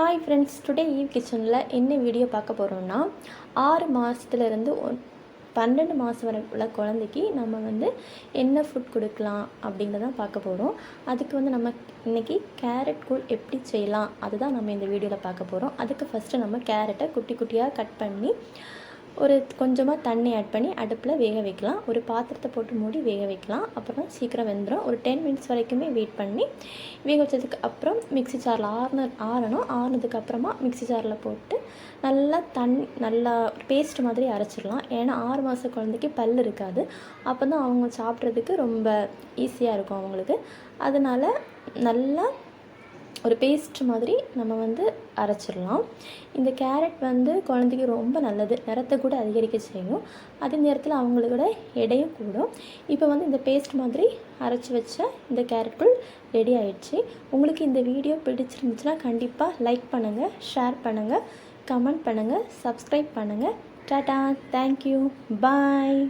Hi friends today eve கிச்சனில் என்ன video பார்க்க போகிறோம்னா ஆறு மாதத்துலேருந்து ஒன் பன்னெண்டு மாதம் வரை உள்ள குழந்தைக்கு நம்ம வந்து என்ன ஃபுட் கொடுக்கலாம் அப்படிங்கிறத பார்க்க போகிறோம் அதுக்கு வந்து நம்ம இன்றைக்கி கேரட் கூழ் எப்படி செய்யலாம் அதுதான் நம்ம இந்த வீடியோவில் பார்க்க போகிறோம் அதுக்கு ஃபஸ்ட்டு நம்ம கேரட்டை குட்டி குட்டியாக கட் பண்ணி ஒரு கொஞ்சமாக தண்ணி ஆட் பண்ணி அடுப்பில் வேக வைக்கலாம். ஒரு பாத்திரத்தை போட்டு மூடி வேக வைக்கலாம். அப்புறம் சீக்கிரம் வெந்துடும் ஒரு டென் மினிட்ஸ் வரைக்குமே வெயிட் பண்ணி வேக வச்சதுக்கு அப்புறம் மிக்ஸி ஜாரில் ஆறுன ஆறணும். ஆறுனதுக்கப்புறமா மிக்சி மிக்ஸி ஜாரில் போட்டு நல்லா தண்ணி நல்லா பேஸ்ட் மாதிரி அரைச்சிடலாம். ஏன்னா ஆறு மாத குழந்தைக்கு பல் இருக்காது. அப்போ தான் அவங்க சாப்பிட்றதுக்கு ரொம்ப ஈஸியாக இருக்கும் அவங்களுக்கு. அதனால் நல்லா ஒரு பேஸ்ட் மாதிரி நம்ம வந்து அரைச்சிடலாம். இந்த கேரட் வந்து குழந்தைக்கு ரொம்ப நல்லது. நிறத்தை கூட அதிகரிக்க செய்யும். அதே நேரத்தில் அவங்களோட எடையும் கூடும். இப்போ வந்து இந்த பேஸ்ட் மாதிரி அரைச்சி வச்ச இந்த கேரட்குள் ரெடி ஆயிடுச்சு. உங்களுக்கு இந்த வீடியோ பிடிச்சிருந்துச்சுன்னா கண்டிப்பாக லைக் பண்ணுங்கள் ஷேர் பண்ணுங்கள் கமெண்ட் பண்ணுங்கள் சப்ஸ்கிரைப் பண்ணுங்கள் டாட்டா தேங்க்யூ பாய்